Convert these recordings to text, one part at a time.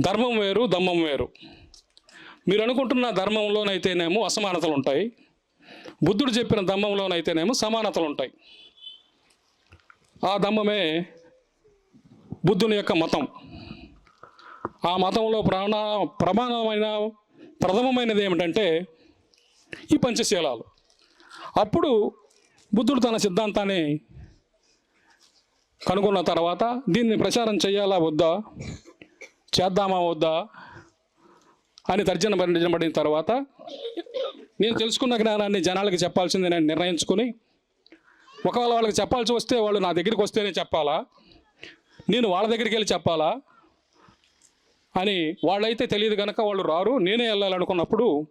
ధర్మం వేరు దమ్మం వేరు. మీరు అనుకుంటున్న ధర్మంలోనైతేనేమో అసమానతలు ఉంటాయి బుద్ధుడు చెప్పిన ధమ్మంలోనైతేనేమో సమానతలు ఉంటాయి ఆ ధమ్మమే బుద్ధుని యొక్క మతం. ఆ మతంలో ప్రాణ ప్రమాణమైన ప్రథమమైనది ఏమిటంటే ఈ పంచశీలాలు. అప్పుడు బుద్ధుడు తన సిద్ధాంతాన్ని కనుగొన్న తర్వాత దీన్ని ప్రచారం చేయాలా వద్దా? చేద్దామా వద్దా అని తర్జన భరించబడిన తర్వాత నేను తెలుసుకున్న జ్ఞానాన్ని జనాలకి చెప్పాల్సింది నేను నిర్ణయించుకుని ఒకవేళ వాళ్ళకి చెప్పాల్సి వస్తే వాళ్ళు నా దగ్గరికి వస్తేనే చెప్పాలా? నేను వాళ్ళ దగ్గరికి వెళ్ళి చెప్పాలా? అని వాళ్ళైతే తెలియదు కనుక వాళ్ళు రారు. నేనే వెళ్ళాలనుకున్నప్పుడు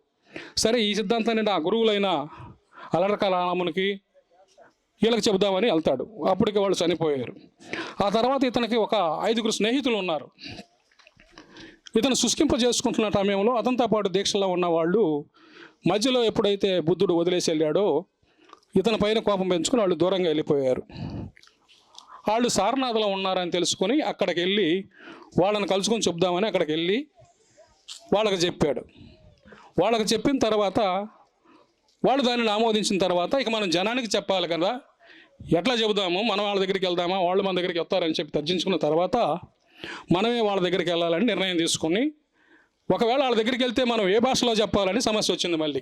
సరే ఈ సిద్ధాంతాన్ని నా గురువులైన అలరకలామునికి వీళ్ళకి చెబుదామని వెళ్తాడు. అప్పటికి వాళ్ళు చనిపోయారు. ఆ తర్వాత ఇతనికి ఒక ఐదుగురు స్నేహితులు ఉన్నారు. ఇతను శుష్కింప చేసుకుంటున్న సమయంలో అతనితో పాటు దీక్షలో ఉన్న వాళ్ళు మధ్యలో ఎప్పుడైతే బుద్ధుడు వదిలేసి వెళ్ళాడో ఇతని పైన కోపం పెంచుకుని వాళ్ళు దూరంగా వెళ్ళిపోయారు. వాళ్ళు సారనాథలో ఉన్నారని తెలుసుకొని అక్కడికి వెళ్ళి వాళ్ళని కలుసుకొని చెప్దామని అక్కడికి వెళ్ళి వాళ్ళకి చెప్పాడు. వాళ్ళకి చెప్పిన తర్వాత వాళ్ళు దానిని ఆమోదించిన తర్వాత ఇక మనం జనానికి చెప్పాలి కదా ఎట్లా చెబుదాము మనం వాళ్ళ దగ్గరికి వెళ్దామా వాళ్ళు మన దగ్గరికి వస్తారని చెప్పి తర్జించుకున్న తర్వాత మనమే వాళ్ళ దగ్గరికి వెళ్ళాలని నిర్ణయం తీసుకుని ఒకవేళ వాళ్ళ దగ్గరికి వెళ్తే మనం ఏ భాషలో చెప్పాలని సమస్య వచ్చింది మళ్ళీ.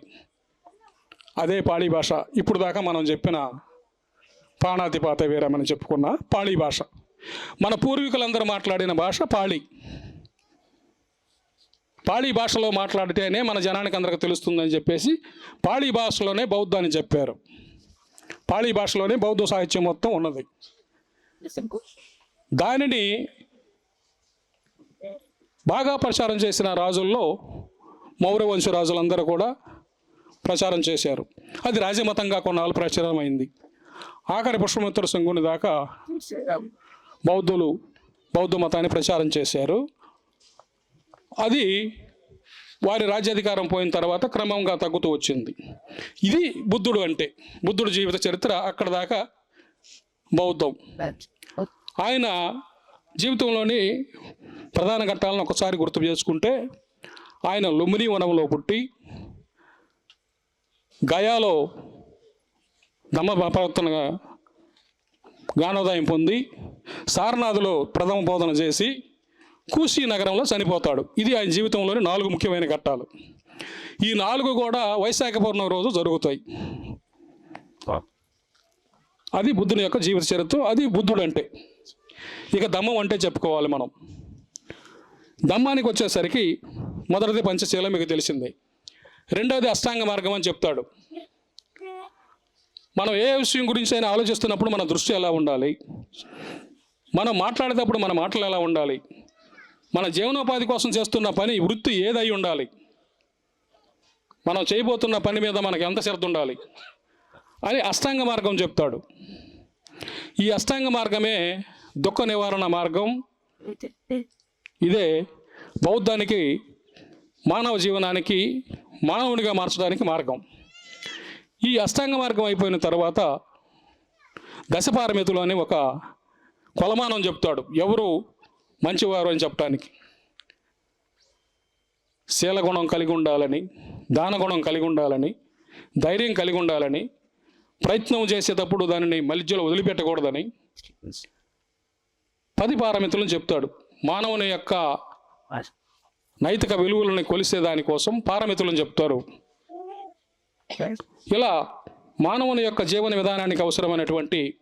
అదే పాళీ భాష. ఇప్పుడు దాకా మనం చెప్పిన ప్రాణాతిపాత వీరమని చెప్పుకున్న పాళీ భాష. మన పూర్వీకులందరూ మాట్లాడిన భాష పాళీ. పాళీ భాషలో మాట్లాడితేనే మన జనానికి అందరికి తెలుస్తుందని చెప్పేసి పాళీ భాషలోనే బౌద్ధాన్ని చెప్పారు. పాళీ భాషలోనే బౌద్ధ సాహిత్యం మొత్తం ఉన్నది. దానిని బాగా ప్రచారం చేసిన రాజుల్లో మౌర్య వంశ రాజులందరూ కూడా ప్రచారం చేశారు. అది రాజమతంగా కొన్నాళ్ళు ప్రచారమైంది. ఆఖరి పుష్పమిత్ర శంగుని దాకా బౌద్ధులు బౌద్ధ మతాన్ని ప్రచారం చేశారు. అది వారి రాజ్యాధికారం పోయిన తర్వాత క్రమంగా తగ్గుతూ వచ్చింది. ఇది బుద్ధుడు అంటే బుద్ధుడు జీవిత చరిత్ర అక్కడ దాకా బౌద్ధం. ఆయన జీవితంలోని ప్రధాన ఘట్టాలను ఒకసారి గుర్తు చేసుకుంటే ఆయన లుంబిని వనంలో పుట్టి గయాలో దమ్మ ప్రవర్తనగా జ్ఞానోదయం పొంది సారనాథ్లో ప్రథమ బోధన చేసి కూసీ నగరంలో చనిపోతాడు. ఇది ఆయన జీవితంలోని నాలుగు ముఖ్యమైన ఘట్టాలు. ఈ నాలుగు కూడా వైశాఖ పౌర్ణమి రోజు జరుగుతాయి. అది బుద్ధుని యొక్క జీవిత చరిత్ర అది బుద్ధుడు అంటే ఇక దమ్మం అంటే చెప్పుకోవాలి మనం. దమ్మానికి వచ్చేసరికి మొదటిది పంచశీల మీకు తెలిసింది. రెండవది అష్టాంగ మార్గం అని చెప్తాడు. మనం ఏ విషయం గురించి అయినా ఆలోచిస్తున్నప్పుడు మన దృష్టి ఎలా ఉండాలి? మనం మాట్లాడేటప్పుడు మన మాటలు ఎలా ఉండాలి? మన జీవనోపాధి కోసం చేస్తున్న పని వృత్తి ఏదై ఉండాలి? మనం చేయబోతున్న పని మీద మనకు ఎంత శ్రద్ధ ఉండాలి? అని అష్టాంగ మార్గం చెప్తాడు. ఈ అష్టాంగ మార్గమే దుఃఖ నివారణ మార్గం. ఇదే బౌద్ధానికి మానవ జీవనానికి మానవునిగా మార్చడానికి మార్గం. ఈ అష్టాంగ మార్గం అయిపోయిన తర్వాత దశపారమితులు అని ఒక కొలమానం చెప్తాడు. ఎవరు మంచివారు అని చెప్పడానికి శీలగుణం కలిగి ఉండాలని దానగుణం కలిగి ఉండాలని ధైర్యం కలిగి ఉండాలని ప్రయత్నం చేసేటప్పుడు దానిని మధ్యలో వదిలిపెట్టకూడదని పది పారమితులను చెప్తాడు. మానవుని యొక్క నైతిక విలువలను కొలిసే దానికోసం పారమితులను చెప్తారు. ఇలా మానవుని యొక్క జీవన విధానానికి అవసరమైనటువంటి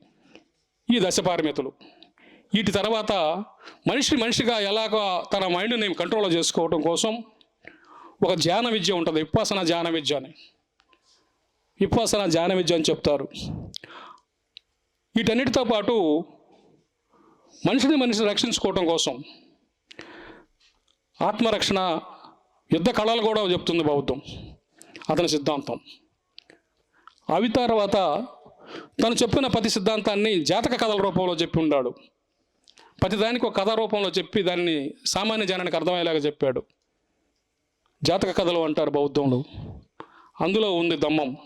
ఈ దశ పారామితులు వీటి తర్వాత మనిషి మనిషిగా ఎలాగ తన మైండ్ని కంట్రోల్ చేసుకోవడం కోసం ఒక ధ్యాన విద్య ఉంటుంది. విపాసన ధ్యాన విద్య అని. విపాసన ధ్యాన విద్య అని చెప్తారు. వీటన్నిటితో పాటు మనిషిని మనిషిని రక్షించుకోవటం కోసం ఆత్మరక్షణ యుద్ధ కళలు కూడా చెప్తుంది బౌద్ధం. అతని సిద్ధాంతం. అవి తర్వాత తను చెప్పిన ప్రతి సిద్ధాంతాన్ని జాతక కథల రూపంలో చెప్పి ఉన్నాడు ప్రతిదానికి ఒక కథ రూపంలో చెప్పి దాన్ని సామాన్య జనానికి అర్థమయ్యేలాగా చెప్పాడు. జాతక కథలు అంటారు బౌద్ధంలో. అందులో ఉంది దమ్మం.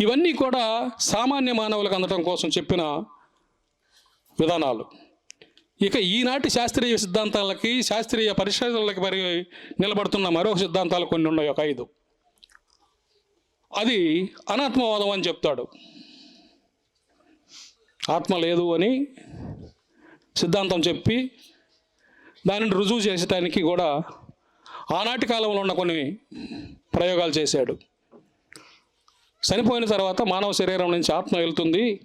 ఇవన్నీ కూడా సామాన్య మానవులకు అందటం కోసం చెప్పిన విధానాలు. ఇక ఈనాటి శాస్త్రీయ సిద్ధాంతాలకి శాస్త్రీయ పరిశోధనలకి మరి నిలబడుతున్న మరో సిద్ధాంతాలు కొన్ని ఉన్నాయి. ఒక ఐదు. అది అనాత్మవాదం అని చెప్తాడు. ఆత్మ లేదు అని సిద్ధాంతం చెప్పి దానిని రుజువు చేసేటానికి కూడా ఆనాటి కాలంలో ఉన్న కొన్ని ప్రయోగాలు చేశాడు. చనిపోయిన తర్వాత మానవ శరీరం నుంచి ఆత్మ వెళ్తుంది.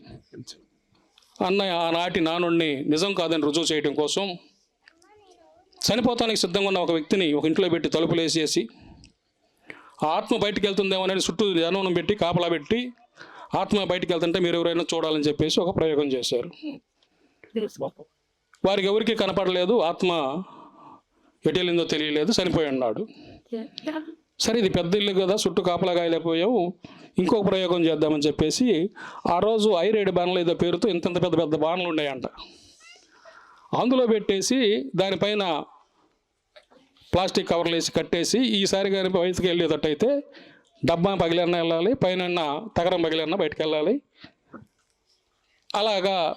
అన్నయ్య ఆనాటి నానుణ్ణి నిజం కాదని రుజువు చేయడం కోసం చనిపోతానికి సిద్ధంగా ఉన్న ఒక వ్యక్తిని ఒక ఇంట్లో పెట్టి తలుపులు వేసేసి ఆత్మ బయటికి వెళ్తుందేమో అనేది చుట్టూ జనవనం పెట్టి కాపలా పెట్టి ఆత్మ బయటికి వెళ్తుంటే మీరు ఎవరైనా చూడాలని చెప్పేసి ఒక ప్రయోగం చేశారు. వారికి ఎవరికి కనపడలేదు ఆత్మ ఎటు వెళ్ళిందో తెలియలేదు చనిపోయి ఉన్నాడు. సరే ఇది పెద్ద ఇల్లు కదా చుట్టూ కాపలా కాయలేకపోయావు ఇంకొక ప్రయోగం చేద్దామని చెప్పేసి ఆ రోజు ఐరేడు బాణలు ఏదో పేరుతో ఇంతంత పెద్ద పెద్ద బాణలు ఉన్నాయంట. అందులో పెట్టేసి దానిపైన ప్లాస్టిక్ కవర్లు వేసి కట్టేసి ఈసారి కానీ బయటకు వెళ్ళేటట్టయితే డబ్బా పగిలన్నా వెళ్ళాలి పైన తగరం పగిలన్నా బయటకు వెళ్ళాలి. అలాగా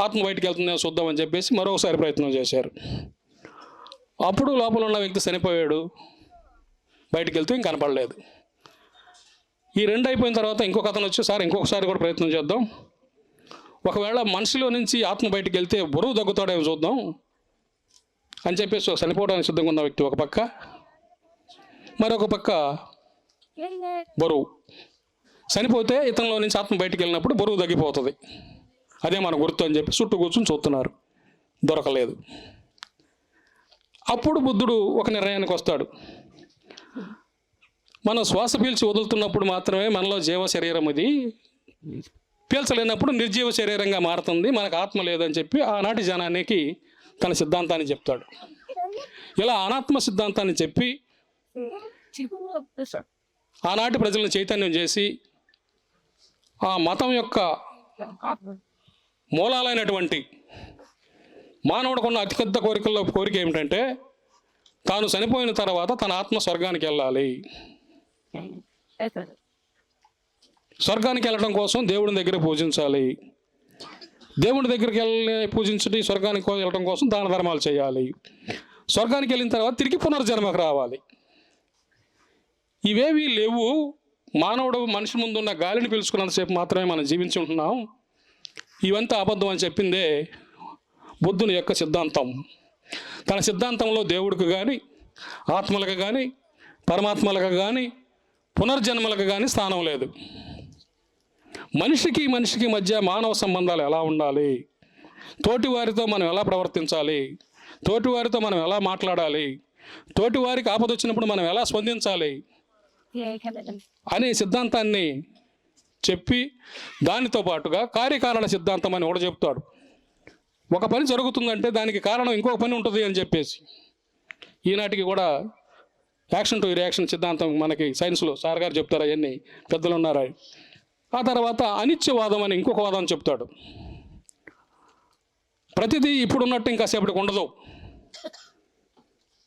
ఆత్మ బయటికి వెళ్తుందని చూద్దామని చెప్పేసి మరొకసారి ప్రయత్నం చేశారు. అప్పుడు లోపల ఉన్న వ్యక్తి చనిపోయాడు. బయటికి వెళ్తూ ఇంక కనపడలేదు. ఈ రెండు అయిపోయిన తర్వాత ఇంకొక అతను వచ్చి సార్ ఇంకొకసారి కూడా ప్రయత్నం చేద్దాం. ఒకవేళ మనిషిలో నుంచి ఆత్మ బయటికి వెళ్తే బరువు తగ్గుతాడేమో చూద్దాం. అని చెప్పేసి ఒక చనిపోవడానికి సిద్ధంగా ఉన్న వ్యక్తి ఒక పక్క మరొక పక్క బరువు. చనిపోతే ఇతనిలో నుంచి ఆత్మ బయటికి వెళ్ళినప్పుడు బరువు తగ్గిపోతుంది. అదే మన గుర్తు అని చెప్పి చుట్టూ కూర్చొని చూస్తున్నారు. దొరకలేదు. అప్పుడు బుద్ధుడు ఒక నిర్ణయానికి వస్తాడు. మనం శ్వాస పీల్చి వదులుతున్నప్పుడు మాత్రమే మనలో జీవ శరీరం ఇది పీల్చలేనప్పుడు నిర్జీవ శరీరంగా మారుతుంది మనకు ఆత్మ లేదని చెప్పి ఆనాటి జనానికి తన సిద్ధాంతాన్ని చెప్తాడు. ఇలా అనాత్మ సిద్ధాంతాన్ని చెప్పి ఆనాటి ప్రజలను చైతన్యం చేసి ఆ మతం యొక్క మూలాలైనటువంటి మానవుడికి ఉన్న అతిపెద్ద కోరికల్లో కోరిక ఏమిటంటే తాను చనిపోయిన తర్వాత తన ఆత్మ స్వర్గానికి వెళ్ళాలి. స్వర్గానికి వెళ్ళడం కోసం దేవుని దగ్గర పూజించాలి. దేవుని దగ్గరికి వెళ్ళి పూజించడం స్వర్గానికి వెళ్ళడం కోసం దాన ధర్మాలు చేయాలి. స్వర్గానికి వెళ్ళిన తర్వాత తిరిగి పునర్జన్మకు రావాలి. ఇవేవి లేవు. మానవుడు మనిషి ముందు ఉన్న గాలిని పీల్చుకున్నంతసేపు మాత్రమే మనం జీవించి ఉంటున్నాం. ఇవంతా అబద్ధం అని చెప్పిందే బుద్ధుని యొక్క సిద్ధాంతం. తన సిద్ధాంతంలో దేవుడికి కానీ ఆత్మలకు కానీ పరమాత్మలకు కానీ పునర్జన్మలకు కానీ స్థానం లేదు. మనిషికి మనిషికి మధ్య మానవ సంబంధాలు ఎలా ఉండాలి? తోటి వారితో మనం ఎలా ప్రవర్తించాలి? తోటి వారితో మనం ఎలా మాట్లాడాలి? తోటి వారికి ఆపద వచ్చినప్పుడు మనం ఎలా స్పందించాలి? అనే సిద్ధాంతాన్ని చెప్పి దానితో పాటుగా కార్యకారణ సిద్ధాంతం అని కూడా చెప్తాడు. ఒక పని జరుగుతుందంటే దానికి కారణం ఇంకొక పని ఉంటుంది అని చెప్పేసి ఈనాటికి కూడా యాక్షన్ టు రియాక్షన్ సిద్ధాంతం మనకి సైన్స్లో సార్ గారు చెప్తారు అవన్నీ. పెద్దలు ఉన్నారు ఆ తర్వాత అనిత్యవాదం అని ఇంకొక వాదం చెప్తాడు. ప్రతిదీ ఇప్పుడున్నట్టు ఇంకా సేపటికి ఉండదు.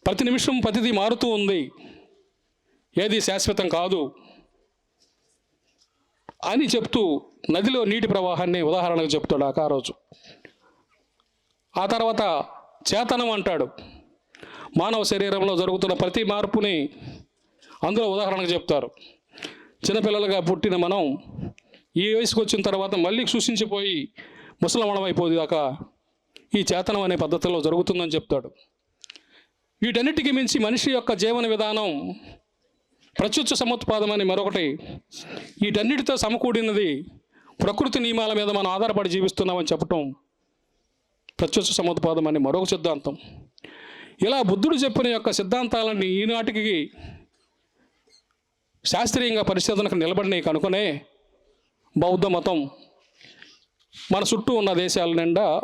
ప్రతి నిమిషం ప్రతిదీ మారుతూ ఉంది. ఏది శాశ్వతం కాదు. అని చెప్తూ నదిలో నీటి ప్రవాహాన్ని ఉదాహరణకు చెప్తాడు ఆ రోజు. ఆ తర్వాత చేతనం అంటాడు. మానవ శరీరంలో జరుగుతున్న ప్రతి మార్పుని అందులో ఉదాహరణకు చెప్తారు. చిన్నపిల్లలుగా పుట్టిన మనం ఈ వయసుకు వచ్చిన తర్వాత మళ్ళీ సూచించిపోయి ముసలమణం అయిపోదాకా ఈ చేతనం అనే పద్ధతిలో జరుగుతుందని చెప్తాడు. వీటన్నిటికీ మించి మనిషి యొక్క జీవన విధానం ప్రత్యుత్స సముత్పాదం అని మరొకటి. వీటన్నిటితో సమకూడినది ప్రకృతి నియమాల మీద మనం ఆధారపడి జీవిస్తున్నామని చెప్పటం ప్రత్యక్ష సముత్పాదం అనే మరొక సిద్ధాంతం. ఇలా బుద్ధుడు చెప్పిన యొక్క సిద్ధాంతాలన్నీ ఈనాటికి శాస్త్రీయంగా పరిశోధనకు నిలబడినాయి కనుకనే బౌద్ధ మతం మన చుట్టూ ఉన్న దేశాల నిండా